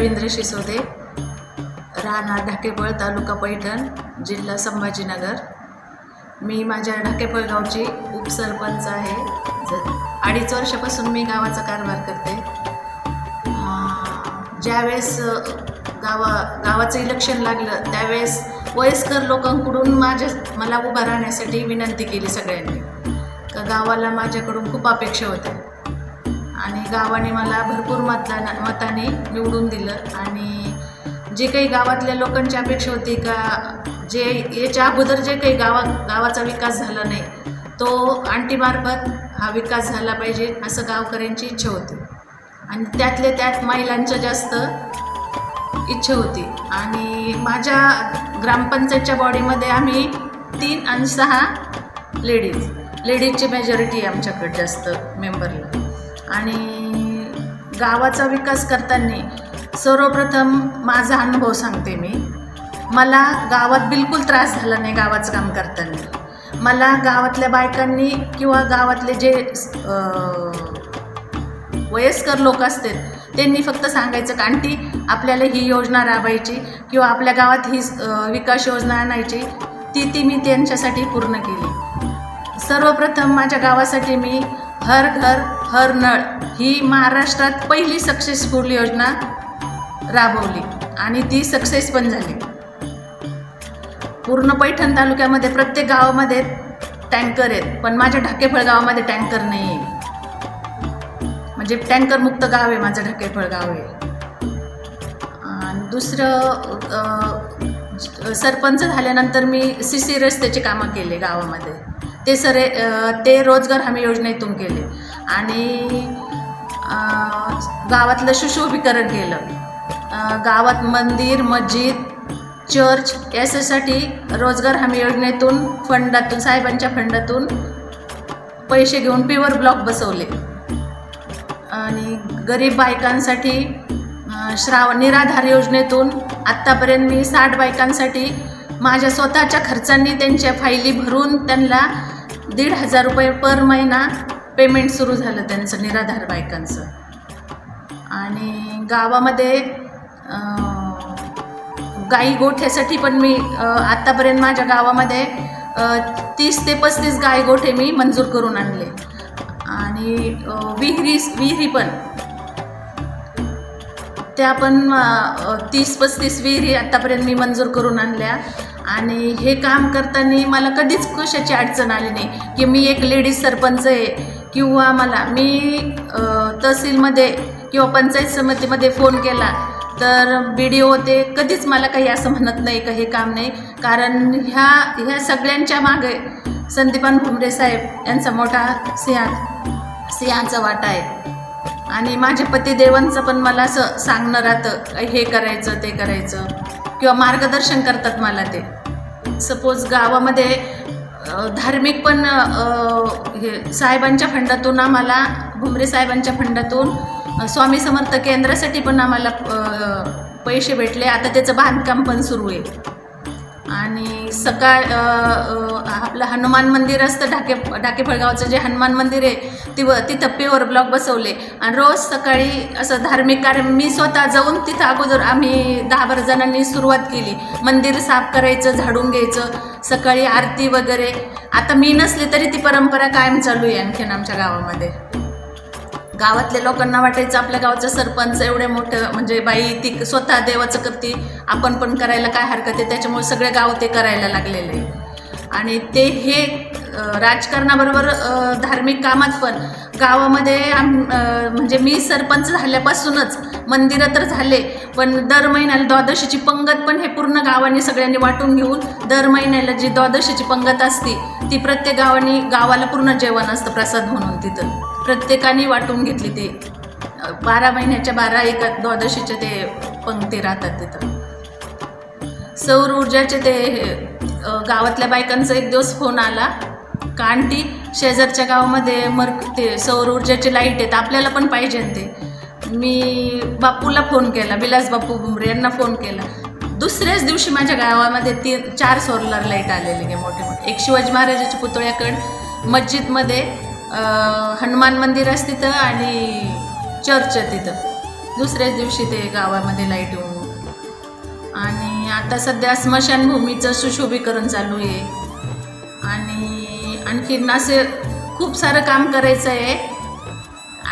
रवींद्र शिसोदे राहणार ढाकेपळ तालुका पैठण जिल्हा संभाजीनगर. मी माझ्या ढाकेपळ गावची उपसरपंच आहे. अडीच वर्षापासून मी गावाचा कारभार करते. ज्यावेळेस गावा गावाचं इलेक्शन लागलं त्यावेळेस वयस्कर लोकांकडून माझ्या मला उभं राहण्यासाठी विनंती केली सगळ्यांनी. का गावाला माझ्याकडून खूप अपेक्षा होत्या. आणि गावाने मला भरपूर मतला मताने निवडून दिलं. आणि जे काही गावातल्या लोकांची अपेक्षा होती का जे याच्या अगोदर जे काही गावा गावाचा विकास झाला नाही तो आंटीमार्फत हा विकास झाला पाहिजे असं गावकऱ्यांची इच्छा होती. आणि त्यातल्या त्यात महिलांच्या जास्त इच्छा होती. आणि माझ्या ग्रामपंचायतच्या बॉडीमध्ये आम्ही तीन आणि सहा लेडीज. लेडीजची मेजॉरिटी आमच्याकडे जास्त मेंबरला आणि गावाचा विकास करताना सर्वप्रथम माझा अनुभव सांगते मी. मला गावात बिलकुल त्रास झाला नाही गावाचं काम करताना. मला गावातल्या बायकांनी किंवा गावातले जे वयस्कर लोक असतात त्यांनी फक्त सांगायचं का आंटी आपल्याला ही योजना राबायची किंवा आपल्या गावात ही विकास योजना आणायची ती ती मी त्यांच्यासाठी पूर्ण केली. सर्वप्रथम माझ्या गावासाठी मी हर घर हर नळ ही महाराष्ट्रात पहिली सक्सेसफुल योजना राबवली आणि ती सक्सेस पण झाली. पूर्ण पैठण तालुक्यामध्ये प्रत्येक गावामध्ये टँकर आहेत पण माझ्या ढाकेफळ गावामध्ये टँकर नाही आहे म्हणजे टँकर मुक्त गाव आहे माझं ढकेफळ गाव आहे. आणि दुसरं सरपंच झाल्यानंतर मी सी सी रस्त्याची कामं केले गावामध्ये. ते सरे ते रोजगार हमी योजनेतून केले. आणि गावातलं सुशोभीकरण केलं. गावात मंदिर मस्जिद चर्च याच्यासाठी रोजगार हमी योजनेतून फंडातून साहेबांच्या फंडातून पैसे घेऊन पिवर ब्लॉक बसवले. आणि गरीब बायकांसाठी श्राव निराधार योजनेतून आत्तापर्यंत मी साठ बायकांसाठी माझ्या स्वतःच्या खर्चांनी त्यांच्या फायली भरून त्यांना दीड हजार रुपये पर महिना पेमेंट सुरू झालं त्यांचं निराधार बायकांचं. आणि गावामध्ये गाई गोठ्यासाठी पण मी आत्तापर्यंत माझ्या गावामध्ये तीस ते पस्तीस गाई गोठे मी मंजूर करून आणले. आणि विहिरी विहिरी पण. त्या पण तीस पस्तीस विहिरी आत्तापर्यंत मी मंजूर करून आणल्या. आणि हे काम करताना मला कधीच कशाची अडचण आली नाही की मी एक लेडीज सरपंच आहे किंवा मला मी तहसीलमध्ये किंवा पंचायत समितीमध्ये फोन केला तर बी डी ओ ते कधीच मला काही असं म्हणत नाही का हे काम नाही. कारण ह्या ह्या सगळ्यांच्या मागे संदीपान भुमरे साहेब यांचा मोठा सिंहा सिंहाचा वाटा आहे. आणि माझ्या पतिदेवांचं पण मला असं सांगणं राहतं हे करायचं ते करायचं किंवा मार्गदर्शन करतात मला ते. सपोज गावामध्ये धार्मिक पण हे साहेबांच्या फंडातून आम्हाला भुमरे साहेबांच्या फंडातून स्वामी समर्थ केंद्रासाठी पण आम्हाला पैसे भेटले. आता त्याचं बांधकाम पण सुरू आहे. आणि सकाळ आपलं हनुमान मंदिर असतं ढाके ढाकेफळगावचं जे हनुमान मंदिर आहे ती तिथं प्युअर ब्लॉक बसवले. आणि रोज सकाळी असं धार्मिक कार्य मी स्वतः जाऊन तिथं अगोदर आम्ही दहा बारा जणांनी सुरुवात केली. मंदिर साफ करायचं झाडून घ्यायचं सकाळी आरती वगैरे. आता मी नसले तरी ती परंपरा कायम चालू आहे आणखीन आमच्या गावामध्ये. गावातल्या लोकांना वाटायचं आपल्या गावाचं सरपंच एवढे मोठं म्हणजे बाई ती स्वतः देवाचं करते आपण पण करायला काय हरकत आहे? त्याच्यामुळे सगळे गाव ते करायला लागलेले आहे. आणि ते हे राजकारणाबरोबर धार्मिक कामात पण गावामध्ये आम म्हणजे मी सरपंच झाल्यापासूनच मंदिरं तर झाले पण दर महिन्याला द्वादशीची पंगत पण हे पूर्ण गावाने सगळ्यांनी वाटून घेऊन दर महिन्याला जी द्वादशीची पंगत असते ती प्रत्येक गावानी गावाला पूर्ण जेवण असतं प्रसाद म्हणून तिथं. प्रत्येकाने वाटून घेतली ते. बारा महिन्याच्या बारा एका द्वादशीचे ते पंक्ती राहतात तिथं. सौर ऊर्जाचे ते गावातल्या बायकांचा एक दिवस फोन आला. का आंटी शेजारच्या गावामध्ये मर ते सौर ऊर्जाचे लाइट आहेत आपल्याला पण पाहिजे ते. मी बापूला फोन केला विलास बापू भुमरे यांना फोन केला. दुसऱ्याच दिवशी माझ्या गावामध्ये तीन चार सोलर लाइट आलेले मोठे मोठे. एक शिवाजी महाराजाच्या पुतळ्याकड मस्जिदमध्ये हनुमान मंदिर असं तिथं आणि चर्च तिथं. दुसऱ्याच दिवशी ते गावामध्ये लाइट येऊन. आणि आता सध्या स्मशानभूमीचं सुशोभीकरण चालू आहे. आणि आणखीन असे खूप सारं काम करायचं आहे.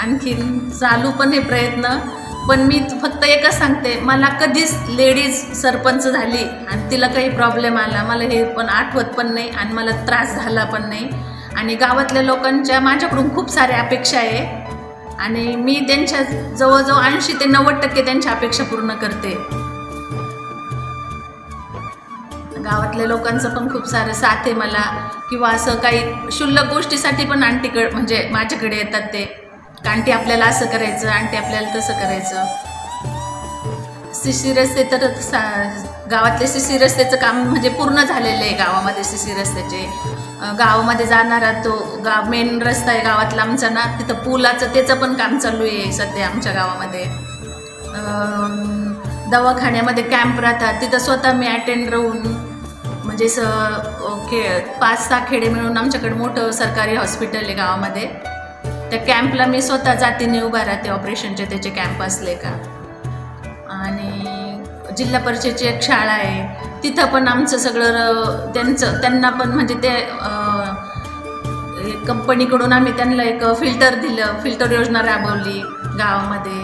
आणखीन चालू पण हे प्रयत्न. पण मी फक्त एकच सांगते मला कधीच लेडीज सरपंच झाली आणि तिला काही प्रॉब्लेम आला मला हे पण आठवत पण नाही आणि मला त्रास झाला पण नाही. आणि गावातल्या लोकांच्या माझ्याकडून खूप साऱ्या अपेक्षा आहे. आणि मी त्यांच्या जवळजवळ ऐंशी ते नव्वद टक्के त्यांच्या अपेक्षा पूर्ण करते. गावातल्या लोकांचं पण खूप सारं साथ आहे मला. किंवा असं काही क्षुल्लक गोष्टीसाठी पण आंटीकड म्हणजे माझ्याकडे येतात ते. आंटी आपल्याला असं करायचं आंटी आपल्याला तसं करायचं. सीसी रस्ते तर सा गावातले सीसी रस्त्याचं काम म्हणजे पूर्ण झालेलं आहे गावामध्ये सीसी रस्त्याचे. गावामध्ये जाणारा तो गा मेन रस्ता आहे गावातला आमचा ना तिथं पुलाचं त्याचं पण काम चालू आहे सध्या आमच्या गावामध्ये. दवाखान्यामध्ये कॅम्प राहतात तिथं स्वतः मी अटेंड राहून म्हणजे स खे पाच सहा खेडे मिळून आमच्याकडे मोठं सरकारी हॉस्पिटल आहे गावामध्ये. त्या कॅम्पला मी स्वतः जातीने उभा राहते ऑपरेशनचे त्याचे कॅम्प असले का. जिल्हा परिषदेची एक शाळा आहे. तिथं पण आमचं सगळं त्यांचं त्यांना पण म्हणजे ते एक कंपनीकडून आम्ही त्यांना एक फिल्टर दिलं. फिल्टर योजना राबवली गावामध्ये.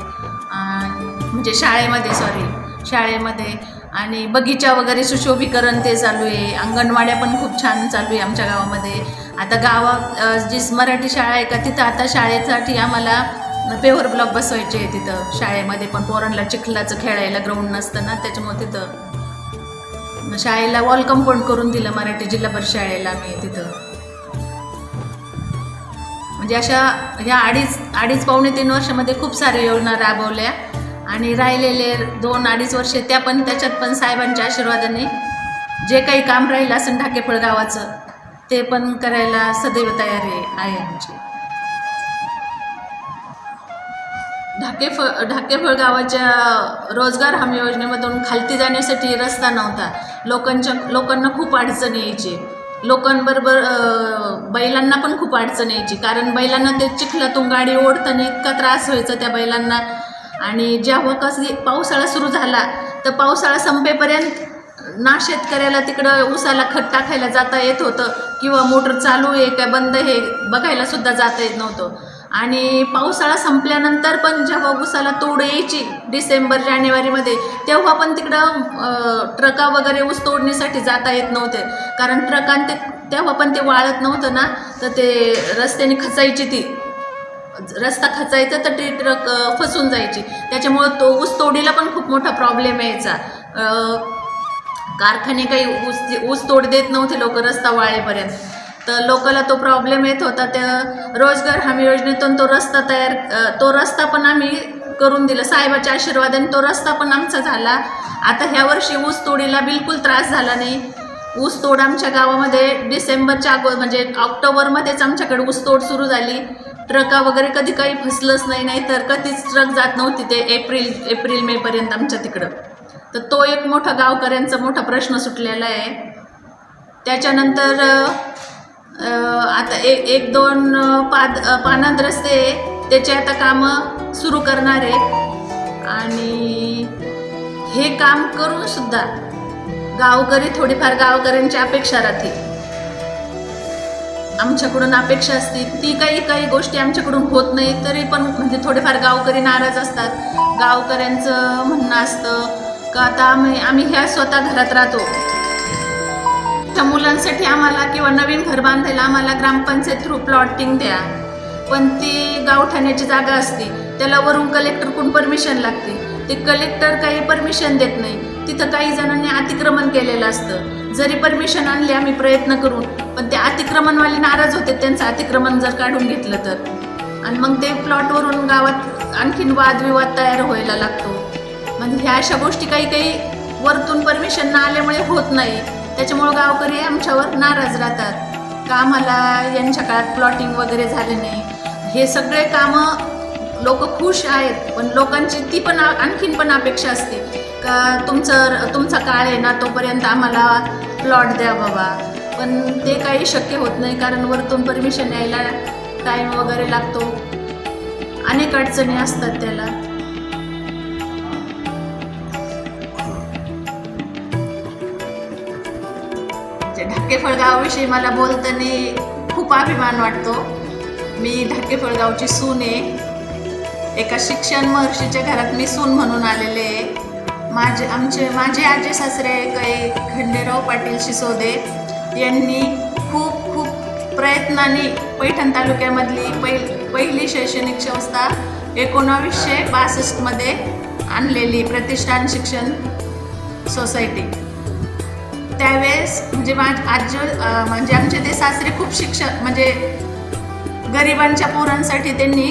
म्हणजे शाळेमध्ये सॉरी शाळेमध्ये. आणि बगीचा वगैरे सुशोभीकरण ते चालू आहे. अंगणवाड्या पण खूप छान चालू आहे आमच्या गावामध्ये. आता गावात जी मराठी शाळा आहे का तिथं आता शाळेसाठी आम्हाला पेवर ब्लॉक बसवायचे तिथं शाळेमध्ये पण पोरांना चिखलाचं खेळायला ग्राउंड नसतं ना त्याच्यामुळे तिथं. मग शाळेला वॉल कंपाऊंड करून दिलं मराठी जिल्हा परिषद शाळेला मी तिथं. म्हणजे अशा ह्या अडीच अडीच पावणे तीन वर्षामध्ये खूप साऱ्या योजना राबवल्या. आणि राहिलेले दोन अडीच वर्षे त्या पण त्याच्यात पण साहेबांच्या आशीर्वादाने जे काही काम राहिलं असेल ढाकेफळ गावाचं ते पण करायला सदैव तयारी आहे आमची. ढाकेफळ ढाकेफळ गावाच्या रोजगार हमी योजनेमधून खालती जाण्यासाठी रस्ता नव्हता. लोकांच्या लोकांना खूप अडचण यायची. लोकांबरोबर बैलांना पण खूप अडचण यायची. कारण बैलांना ते चिखलातून गाडी ओढताना इतका त्रास व्हायचा त्या बैलांना. आणि जेव्हा कसं पावसाळा सुरू झाला तर पावसाळा संपेपर्यंत ना शेतकऱ्याला तिकडं उसाला खत टाकायला जाता येत होतं. किंवा मोटर चालू आहे का बंद हे बघायला सुद्धा जाता येत नव्हतं. आणि पावसाळा संपल्यानंतर पण जेव्हा उसाला तोड यायची डिसेंबर जानेवारीमध्ये तेव्हा पण तिकडं ट्रका वगैरे ऊस तोडणीसाठी जाता येत नव्हते. कारण ट्रकां ते तेव्हा पण ते वाळत नव्हतं ना तर ते रस्त्याने खचायची ती. रस्ता खचायचा तर ती ट्रक फसून जायची. त्याच्यामुळं तो ऊस तोडीला पण खूप मोठा प्रॉब्लेम यायचा. कारखाने काही ऊस ऊस तोड देत नव्हते लोक रस्ता वाळेपर्यंत. तर लोकाला तो प्रॉब्लेम येत होता. त्या रोजगार हमी योजनेतून तो रस्ता तयार तो रस्ता पण आम्ही करून दिला. साहेबाच्या आशीर्वादाने तो रस्ता पण आमचा झाला. आता ह्या वर्षी ऊस तोडीला बिलकुल त्रास झाला नाही. ऊसतोड आमच्या गावामध्ये डिसेंबरच्या अगो म्हणजे ऑक्टोबरमध्येच आमच्याकडे ऊसतोड सुरू झाली. ट्रका वगैरे कधी काही फसलंच नाही नाही तर कधीच ट्रक जात नव्हती ते एप्रिल एप्रिल मेपर्यंत आमच्या तिकडं. तर तो एक मोठा गावकऱ्यांचा मोठा प्रश्न सुटलेला आहे. त्याच्यानंतर आता एक एक दोन पाद पानात रस्ते त्याचे आता कामं सुरू करणार आहे. आणि हे काम करून सुद्धा गावकरी थोडीफार गावकऱ्यांची अपेक्षा राहते. आमच्याकडून अपेक्षा असते. ती काही काही गोष्टी आमच्याकडून होत नाही तरी पण म्हणजे थोडेफार गावकरी नाराज असतात. गावकऱ्यांचं म्हणणं असतं का आता आम्ही आम्ही ह्या स्वतः घरात राहतो. त्या मुलांसाठी आम्हाला किंवा नवीन घर बांधायला आम्हाला ग्रामपंचायत थ्रू प्लॉटिंग द्या. पण ती गावठाण्याची जागा असते त्याला वरून कलेक्टरकडून परमिशन लागते. ते कलेक्टर काही परमिशन देत नाही. तिथं काही जणांनी अतिक्रमण केलेलं असतं. जरी परमिशन आणली आम्ही प्रयत्न करून पण ते अतिक्रमणवाले नाराज होते. त्यांचं अतिक्रमण जर काढून घेतलं तर. आणि मग ते प्लॉटवरून गावात आणखीन वादविवाद तयार व्हायला लागतो. म्हणजे ह्या अशा गोष्टी काही काही वरतून परमिशन न आल्यामुळे होत नाही. त्याच्यामुळं गावकरी आमच्यावर नाराज राहतात. का आम्हाला यांच्या काळात प्लॉटिंग वगैरे झाले नाही. हे सगळे कामं लोक खुश आहेत पण लोकांची ती पण आ- आणखीन पण अपेक्षा असते. का तुमचं तुमचा काळ आहे ना तोपर्यंत आम्हाला प्लॉट द्या बाबा. पण ते काही शक्य होत नाही कारण वरतून परमिशन यायला टाईम वगैरे लागतो. अनेक अडचणी असतात त्याला. म्हणजे ढाके फळगावाविषयी मला बोलताना खूप अभिमान वाटतो. मी ढाके गावची सून आहे. एका शिक्षण महर्षीच्या घरात मी सून म्हणून आलेले आहे. माझे आमचे माझे आजे सासरे काही खंडेराव पाटील शिसोदे यांनी खूप खूप प्रयत्नाने पैठण तालुक्यामधली पहिल पहिली शैक्षणिक संस्था एकोणावीसशे बासष्टमध्ये आणलेली प्रतिष्ठान शिक्षण सोसायटी त्यावेळेस म्हणजे माझ आज म्हणजे आमचे ते सासरे खूप शिक्षक म्हणजे गरिबांच्या पोरांसाठी त्यांनी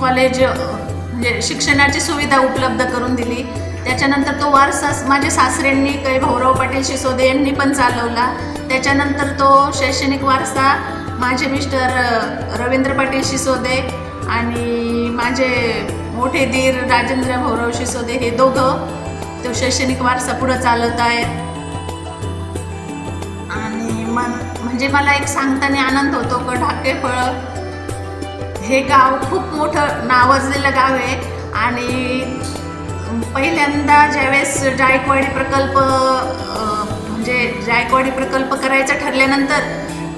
कॉलेज म्हणजे शिक्षणाची सुविधा उपलब्ध करून दिली. त्याच्यानंतर तो वारसा माझ्या सासऱ्यांनी काही भाऊराव पाटील शिसोदे यांनी पण चालवला. त्याच्यानंतर तो शैक्षणिक वारसा माझे मिस्टर रवींद्र पाटील शिसोदे आणि माझे मोठे धीर राजेंद्र भाऊराव शिसोदे हे दोघं तो शैक्षणिक वारसा पुढं चालत आहेत. आणि मन म्हणजे मला एक सांगताना आनंद होतो का ढाकेफळ हे गाव खूप मोठं नावाजलेलं गाव आहे. आणि पहिल्यांदा ज्यावेळेस जायकवाडी प्रकल्प म्हणजे जायकवाडी प्रकल्प करायचा ठरल्यानंतर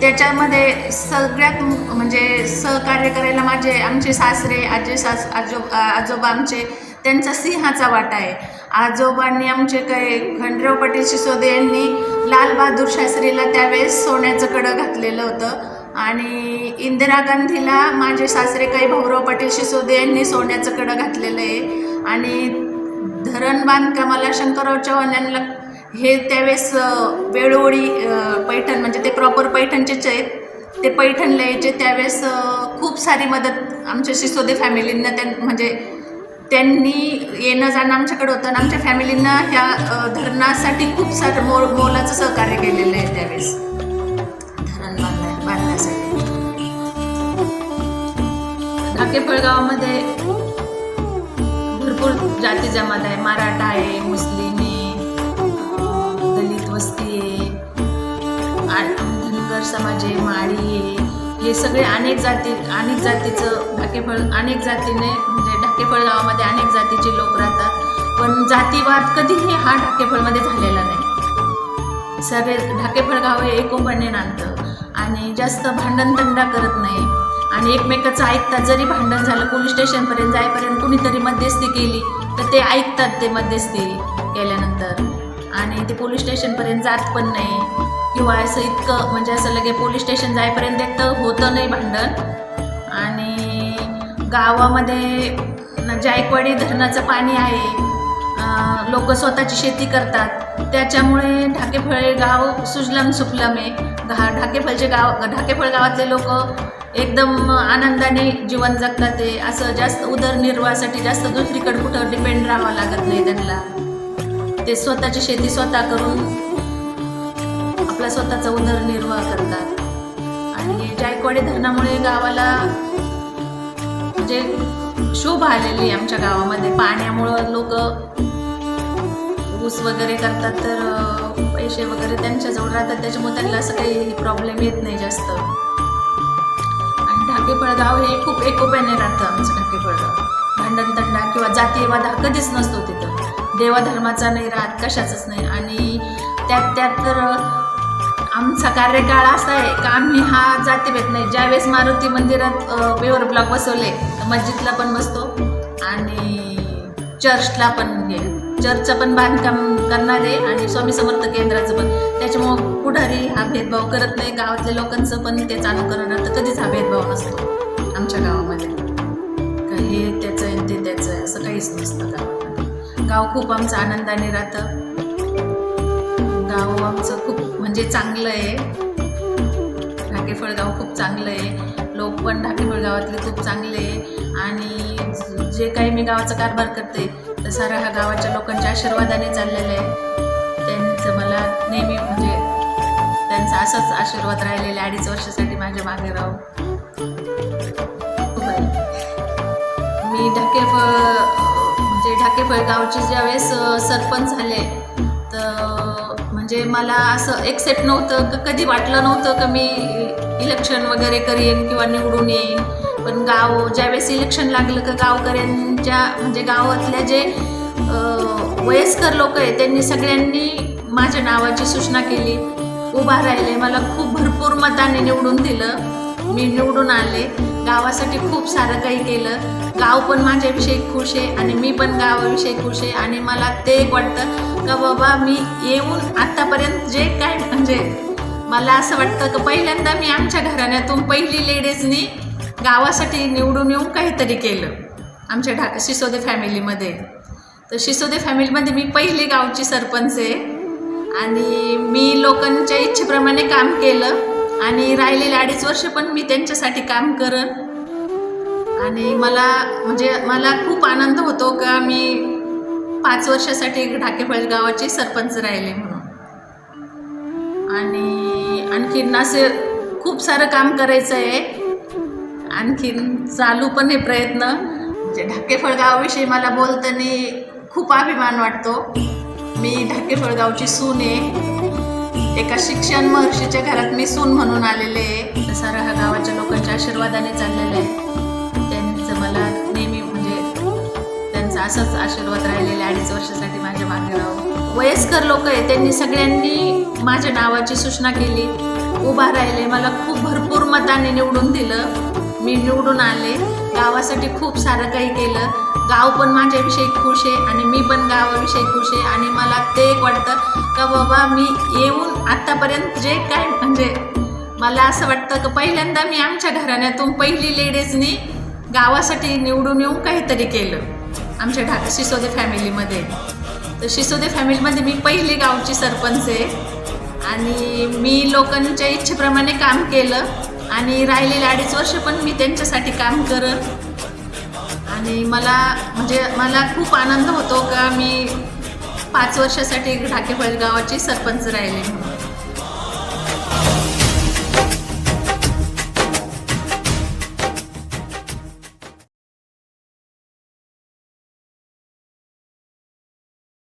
त्याच्यामध्ये सगळ्यात म्हणजे सहकार्य करायला माझे आमचे सासरे आजी सास आजो आजोबा आमचे त्यांचा सिंहाचा वाटा आहे. आजोबांनी आमचे काही खंडराव पाटील सिसोदे यांनी लालबहादूर शास्त्रीला त्यावेळेस सोन्याचं कडं घातलेलं होतं. आणि इंदिरा गांधीला माझे सासरे काही भाऊराव पाटील शिसोदे यांनी सोन्याचं कडं घातलेलं आहे. आणि धरण बांधकामाला शंकरराव चव्हाण यांना हे त्यावेळेस वेळोवेळी पैठण म्हणजे ते प्रॉपर पैठणचेच आहेत. ते पैठणला यायचे त्यावेळेस खूप सारी मदत आमच्या शिसोदे फॅमिलींना त्यां म्हणजे त्यांनी येणं जाणं आमच्याकडे होतं आणि आमच्या फॅमिलीनं ह्या धरणासाठी खूप सारं मो मोलाचं सहकार्य केलेलं आहे त्यावेळेस. धरण बांधण्या बांधण्यासाठी. ढाकेफळ गावामध्ये भरपूर जाती जमात आहे. मराठा आहे मुस्लिम आहे दलित वस्ती आहे धनगर समाज आहे माळी आहे. हे सगळे अनेक जाती अनेक जातीचं ढाकेफळ अनेक जातीने म्हणजे ढाकेफळ गावामध्ये अनेक जातीचे लोक राहतात. पण जातीवाद कधीही हा ढाकेफळमध्ये झालेला नाही. सगळे ढाकेफळ गाव हे एकोपाने नांदतं आणि जास्त भांडण तंडा करत नाही. आणि एकमेकाचं ऐकतात जरी भांडण झालं पोलीस स्टेशनपर्यंत जाईपर्यंत कुणीतरी मध्यस्थी केली तर ते ऐकतात ते मध्यस्थी केल्यानंतर. आणि ते पोलीस स्टेशनपर्यंत जात पण नाही. किंवा असं इतकं म्हणजे असं लगे पोलीस स्टेशन जाईपर्यंत एक तर होतं नाही भांडण. आणि गावामध्ये जायकवाडी धरणाचं पाणी आहे लोक स्वतःची शेती करतात त्याच्यामुळे ढाकेफळे गाव सुजलाम सुफलम आहे. घा ढाकेफळचे गाव ढाकेफळ गावातले लोक एकदम आनंदाने जीवन जगतात ते असं जास्त उदरनिर्वाहासाठी जास्त दुसरीकडे कुठं डिपेंड राहावं लागत नाही त्यांना. ते स्वतःची शेती स्वतः करून आपला स्वतःचा उदरनिर्वाह करतात. आणि जायकवाडी धरणामुळे गावाला म्हणजे शोभा आलेली आहे आमच्या गावामध्ये. पाण्यामुळं लोक ऊस वगैरे करतात तर पैसे वगैरे त्यांच्याजवळ राहतात. त्याच्यामुळे त्यांना असं काही प्रॉब्लेम येत नाही जास्त. आणि ढाकेफळ गाव हे खूप एकोप्याने राहतं आमचं ढाकेफळ गाव भांडणतंडा किंवा जातीयवाद हा कधीच नसतो तिथं. देवाधर्माचा नाही राहत कशाचाच नाही. आणि त्यात त्यात तर आमचा कार्यकाळ असा आहे का आम्ही हा जातीभेद नाही. ज्यावेळेस मारुती मंदिरात अ, ब्लॉक बसवले मस्जिदला पण बसतो आणि चर्चला पण हे चर्चचं पण बांधकाम करणार आहे आणि स्वामी समर्थ केंद्राचं पण. त्याच्यामुळं पुढारी हा भेदभाव करत नाही. गावातल्या लोकांचं पण तेच अनुकरण तर कधीच हा भेदभाव नसतो आमच्या गावामध्ये. का हे त्याचं आहे ते त्याचं आहे असं काहीच नसतं गावामध्ये. गाव खूप आमचं आनंदाने राहतं. गाव आमचं खूप म्हणजे चांगलं आहे. ढाकेफळ गाव खूप चांगलं आहे. लोक पण ढाकेफळ गावातले खूप चांगले आहे. आणि जे काही मी गावाचा कारभार करते तर सारा हा गावाच्या लोकांच्या आशीर्वादाने चाललेलं आहे. त्यांचं मला नेहमी म्हणजे त्यांचा असाच आशीर्वाद राहिलेला आहे अडीच वर्षासाठी माझ्या मागे राहू मी ढाकेफळ म्हणजे ढाकेफळ गावचे ज्यावेळेस सरपंच झाले तर म्हणजे मला असं एक्सेप्ट नव्हतं क कधी वाटलं नव्हतं का मी इलेक्शन वगैरे करीन किंवा निवडून येईन. पण गाव ज्यावेळेस इलेक्शन लागलं का गावकऱ्यांच्या म्हणजे गावातल्या जे वयस्कर लोक आहेत त्यांनी सगळ्यांनी माझ्या नावाची सूचना केली. उभा राहिले. मला खूप भरपूर मताने निवडून दिलं. मी निवडून आले. गावासाठी खूप सारं काही केलं. गाव पण माझ्याविषयी खुश आहे आणि मी पण गावाविषयी खुश आहे. आणि मला ते एक वाटतं का बाबा मी येऊन आत्तापर्यंत जे काय म्हणजे मला असं वाटतं की पहिल्यांदा मी आमच्या घराण्यातून पहिली लेडीजनी गावासाठी निवडून येऊन काहीतरी केलं. आमच्या ढा शिसोदे फॅमिलीमध्ये. तर शिसोदे फॅमिलीमध्ये मी पहिली गावची सरपंच आहे. आणि मी लोकांच्या इच्छेप्रमाणे काम केलं. आणि राहिलेले अडीच वर्ष पण मी त्यांच्यासाठी काम करन. आणि मला म्हणजे मला खूप आनंद होतो का मी पाच वर्षासाठी ढाकेफळ गावाची सरपंच राहिले म्हणून. आणि आणखीन असे खूप सारं काम करायचं आहे. आणखीन चालू पण हे प्रयत्न. म्हणजे ढाकेफळ गावाविषयी मला बोलताना खूप अभिमान वाटतो. मी ढाकेफळ गावची सून आहे. एका शिक्षण महर्षीच्या घरात मी सून म्हणून आलेले आहे. तसा सारा गावाच्या लोकांच्या आशीर्वादाने चाललेलं आहे. त्यांचं मला नेहमी म्हणजे त्यांचा असाच आशीर्वाद राहिलेला अडीच वर्षासाठी माझ्या मागे राहून. वयस्कर लोक आहे त्यांनी सगळ्यांनी माझ्या नावाची सूचना केली. उभा राहिले. मला खूप भरपूर मताने निवडून दिलं. मी निवडून आले. गावासाठी खूप सारं काही केलं. गाव पण माझ्याविषयी खुश आहे आणि मी पण गावाविषयी खुश आहे. आणि मला ते एक वाटतं का बाबा मी येऊन आत्तापर्यंत जे काय म्हणजे मला असं वाटतं की पहिल्यांदा मी आमच्या घराण्यातून पहिली लेडीजनी गावासाठी निवडून येऊन काहीतरी केलं. आमच्या ढा सिसोदे फॅमिलीमध्ये तर शिसोदे फॅमिलीमध्ये मी पहिली गावची सरपंच आहे. आणि मी लोकांच्या इच्छेप्रमाणे काम केलं. आणि राहिलेले अडीच वर्ष पण मी त्यांच्यासाठी काम करत. आणि मला म्हणजे मला खूप आनंद होतो का मी पाच वर्षासाठी ढाकेफळ गावाची सरपंच राहिले म्हणून.